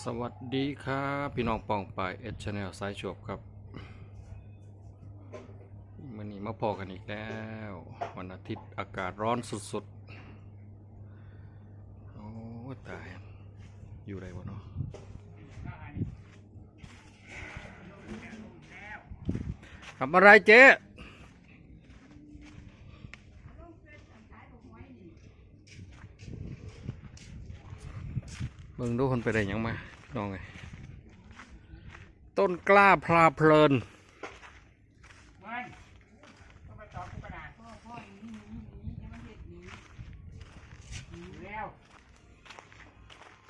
สวัสดีครับ พี่น้องปองปายเอชแนลสายจวบครับวันนี้มาพอกันอีกแล้ว วันอาทิตย์อากาศร้อนสุดๆ โอ้ตาย อยู่ไรวะเนาะทำอะไรเจ๊ บิ่งดูคนไปได้หยังมาพี่น้องไงต้นกล้าพลาเพลินไม่ต้องไปตอบกูกระดาษพ่อพ่อหนีหนีหนีจะมาเห็ดหนีหนีแล้ว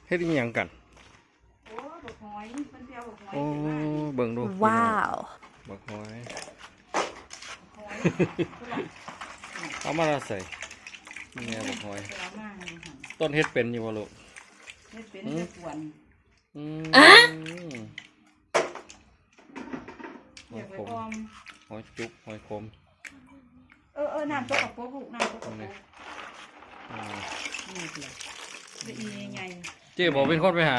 เฮ็ดอีหยังกัน โอ้บกหอยมันเปียวบกหอยโอ้เห็นไหมเบิ่งดูว้าวบักหอยหอยผู้หลักเอามาละใส่นี่ไงบักหอยเอามากเลยค่ะต้นเฮ็ดเป็นอยู่วะลูก เฮ็ดเป็นจะกวนอืมหเดี๋อยยวไปขมออมหอยจุกหอยขมเออเออน้ำตกกับโป๊กลูกน้ำตกกับโป๊กอืมนี่เดียวจะอีไงเจ๊บอกเป็นคนไปหา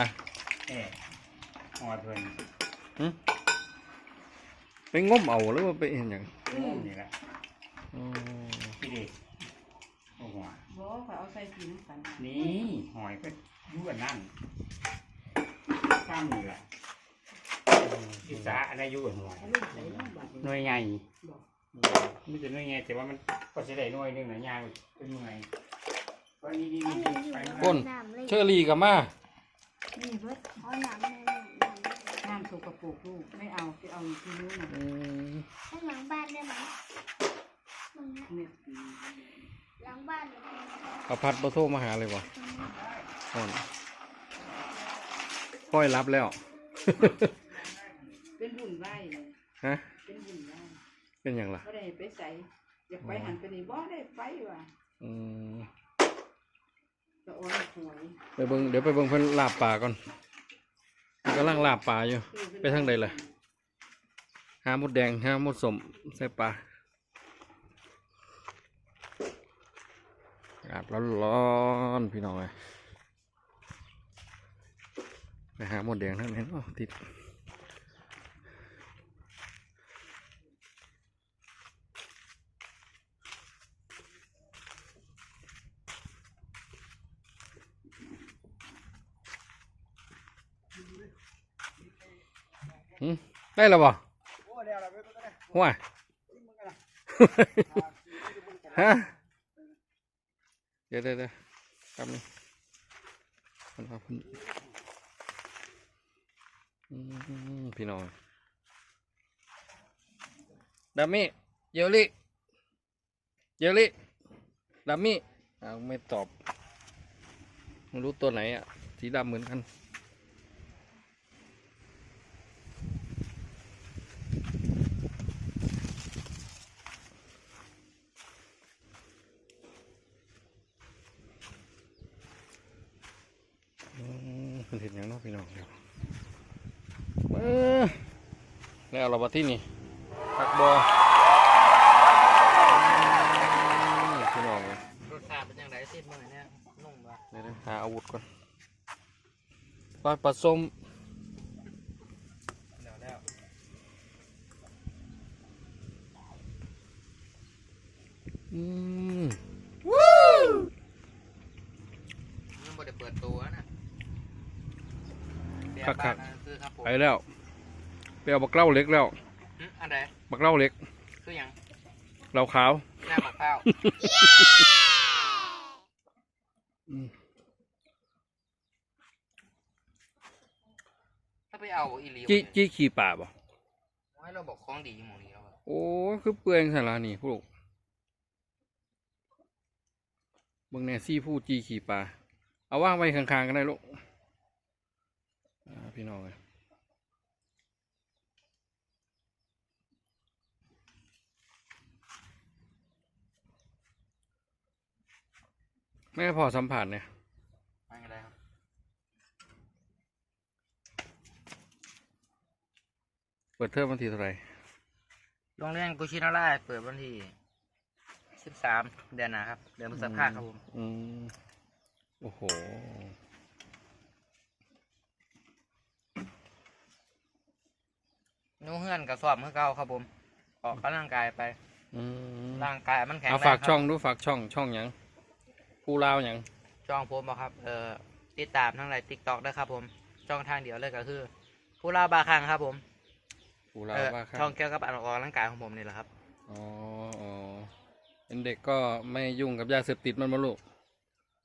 เอ๊ะหอดเพิ่นไปงมเอาหรือว่าไปเห็นหยังอืมนี่แหละอืมพี่เด็กโอ้โหบอกเขาเอาใส่กินกันนี่หอยก็ ยั่วนั่นข้ามนี่แหละศึกษาอะไรยั่วหอยเอาลูกใส่น้ำบัดหน่วยใหญ่บอกไม่ใช่หน่วยใหญ่แต่ว่ามันก็จะได้หน่วยหนึงนะยางเป็นหน่วยก็นี่นี่นี่ไปก้นเชอรี่กับมานี่เบิดเอาหนังในหนังน้ำตกกับโป๊กลูกไม่เอาไปเอาอยู่ที่นู้นน่ะอืมให้หลังบ้านได้ไหมตรงนี้เนี่ยหลังบ้านเลยเอาพัดมาโทรมาหาเลยวะ ก่อนค่อยรับแล้ว เป็นบุญไหวเลยฮะ เป็นบุญไหวเป็นหยังล่ะก็ได้ไปใส่อยากไปหันไปนี่บ่ได้ไปว่ะอืมจะอ้อนหวยไปเบิ่งเดี๋ยวไปเบิ่งเพิ่นลาบป่าก่อนกำลังลาบป่าอยู่ ไปทางใดล่ะหาหมดแดงหาหมดสมใส่ปลาอากาศร้อนๆพี่น้องเลย ไปหาหมดแดงทั้งนั้นอ๋อติดหึได้แล้วบ่ว้าฮะเดี๋ยวเดี๋ยวเดี๋ยวแป๊บนึงมันเอาคุณอืม พี่น้องดัมมี่เยลลี่เยลลี่ดัมมี่อ้าวไม่ตอบไม่รู้ตัวไหนอะ สีดำเหมือนกันเพิ่นเห็นอย่างเน้องพี่น้องเดี๋ยว ออแล้วเราบัดที่นี่ตักบอมพี่น้องเลยรสชาติเป็นยังไงติดมือเนี่ยนุ่มปะเดี๋ยวๆหาอาวุธก่อนปลาปลาส้มเดี๋ยวแล้วอืมยังไม่ได้เปิดตัวนะเบียครับบ้านนั่นคือครับผมไปแล้ว ไปเอาบักเล่าเล็กแล้วหึอันใดบักเล่าเล็กคือหยังเหล่าขาวหน้าหมกข้าวอืมถ้าไปเอาอีหลีจี้จี้ขี่ป่าบ่ให้เราบอกของดีหมองนี้แล้วอะโอ้คือเปลืองสารานี่พวกเบิ่งแน่ซี่ผู้จี้ขี่ป่าเอาว่างไว้ข้างๆกันได้ลูกอ่าพี่น้องเลย ไม่พอสัมผัสเนี่ยไม่ก็ได้ครับเปิดเทอมวันที่เท่าไหร่โรงเรียนกุชินาราชเปิดวันที่สิบสามเดือนหนะครับ เดือนพฤษภาคครับผมอืมโอ้โหนู่เฮือนกับสอบเมื่อเก่าครับผม ออกกำลังกายไป อืมร่างกายมันแข็งเอาแรงฝากช่องดูฝากช่องช่องหยัง ผู้ลาวหยังช่องผมบอกครับ เอ่อติดตามทั้งหลายติ๊กต็อกด้วยครับ ผม ช่องทางเดียวเลยก็คือผู้ลาบาคังครับ ผมผู้ลาวเอ่อว่าครับช่องเกี่ยวกับการออกกำลังกายของผมนี่แหละครับ อ๋ออ๋อเป็นเด็กก็ไม่ยุ่งกับยาเสพติดมันมาลูก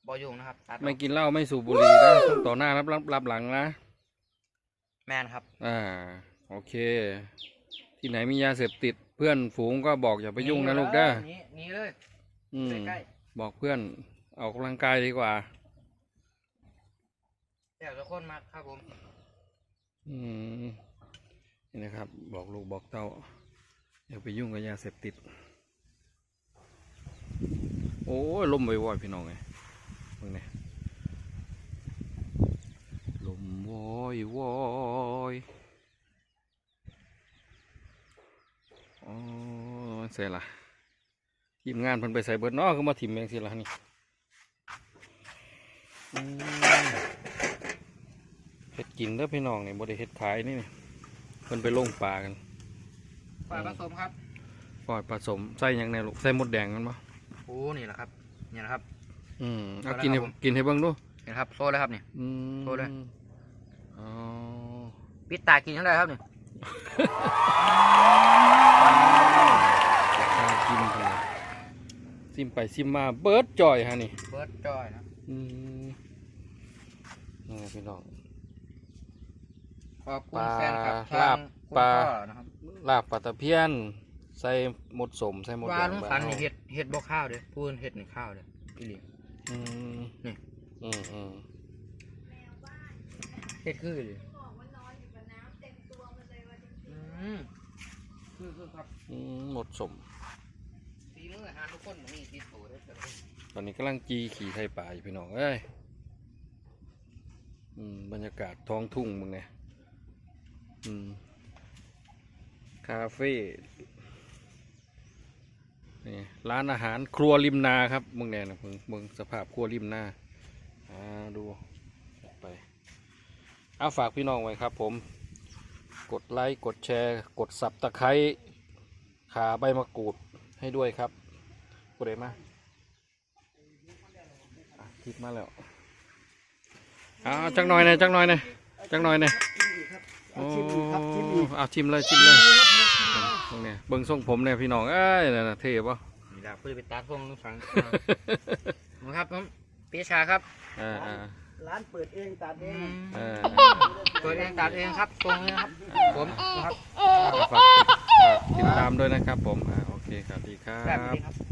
บอยุ่งนะครับตัดออกไม่กินเหล้าไม่สูบบุหรี่นะต้องต่อหน้ารับรับรับหลังนะ แมนครับ อ่า โอเค ที่ไหนมียาเสพติด เพื่อนฝูงก็บอกอย่าไปยุ่งนะลูกเด้อนี่นี่เลยอืมใกล้บอกเพื่อน ออกกำลังกายดีกว่าๆเดี๋ยวทุกคนมาครับผม อืมนี่นะครับ บอกลูกบอกเต้าอย่าไปยุ่งกับยาเสพติด โอ้ยลมบ่อยๆพี่น้องไงมึงเนี่ยลมวอยวอยอ๋อเสร็จละทีมงานเพิ่นไปใส่เบิดเนาะก็มาถิ่มเองสิละนี่อืม เฮ็ดกินเด้อพี่น้องนี่บ่ได้เฮ็ดขายนี่นี่เพิ่นไปลงปลากันปลาผสมครับปล่อยผสมใส่หยังแน่ลูกใส่หมดแดงกันบ่โอ้นี่แหละครับนี่แหละครับ อืมเอาเอาละกินให้ครับผมกินให้เบิ่งดูเห็นครับโซ่เลยครับนี่อืมโชว์เลยอ๋อปิดตากินเท่าไหรครับนี่น่ากินจังเลยซิมไปซิมมาเบิดจ่อยฮะนี่เบิร์ดจอยนะ อืมนี่ไงพี่น้อง ขอบคุณปลาแฟนครับลาบทงคุณปลา พ่อนะครับลาบปลาตะเพียน ใส่หมดสมใส่หมดว่าแดงลุงสันนี่เห็ดเห็ดบ่ข้าวเด้อพูนเห็ดในข้าวเด้อพี่หลี อืมนี่ อืมอืมเห็ดคือเลยอืมคือคือครับ อืมหมดสมฝีมืออาหารทุกคนมันมีติด อนนี้กำลังจีขี่ไทยป่าอยู่พี่น้องเอ้ยอืมบรรยากาศท้องทุ่งมึงเนี่ยอืมคาเฟ่นี่ร้านอาหารครัวริมนาครับมึงเนี่ยนะมึงมึงสภาพครัวริมนาอ่าดูไปเอาฝากพี่น้องไว้ครับผม กดไลค์กดแชร์ กดสับตะไคร้ขาใบมะกรูดให้ด้วยครับกูได้มา อะคิดมาแล้วเอาจักหน่อยหนะจักหน่อยหนะจักหน่อยหนะโอ้เอาชิมเลยชิมเลยตรงเนี้ยเบิ้งทรงผมเนี่ยพี่น้องเอ้ยนั่นน่ะเท่ปะนี่ล่ะเพื่อไปตัดพวกลุงสันนะครับผมปีชาครับอ่าอ่าร้านเปิดเองตัดเองอ่าตัวเองตัดเองครับตรงนี้นะครับผมนะครับฝากฝากติดตามด้วยนะครับผมอ่าโอเคครับดีครัแบบบนี้ครับ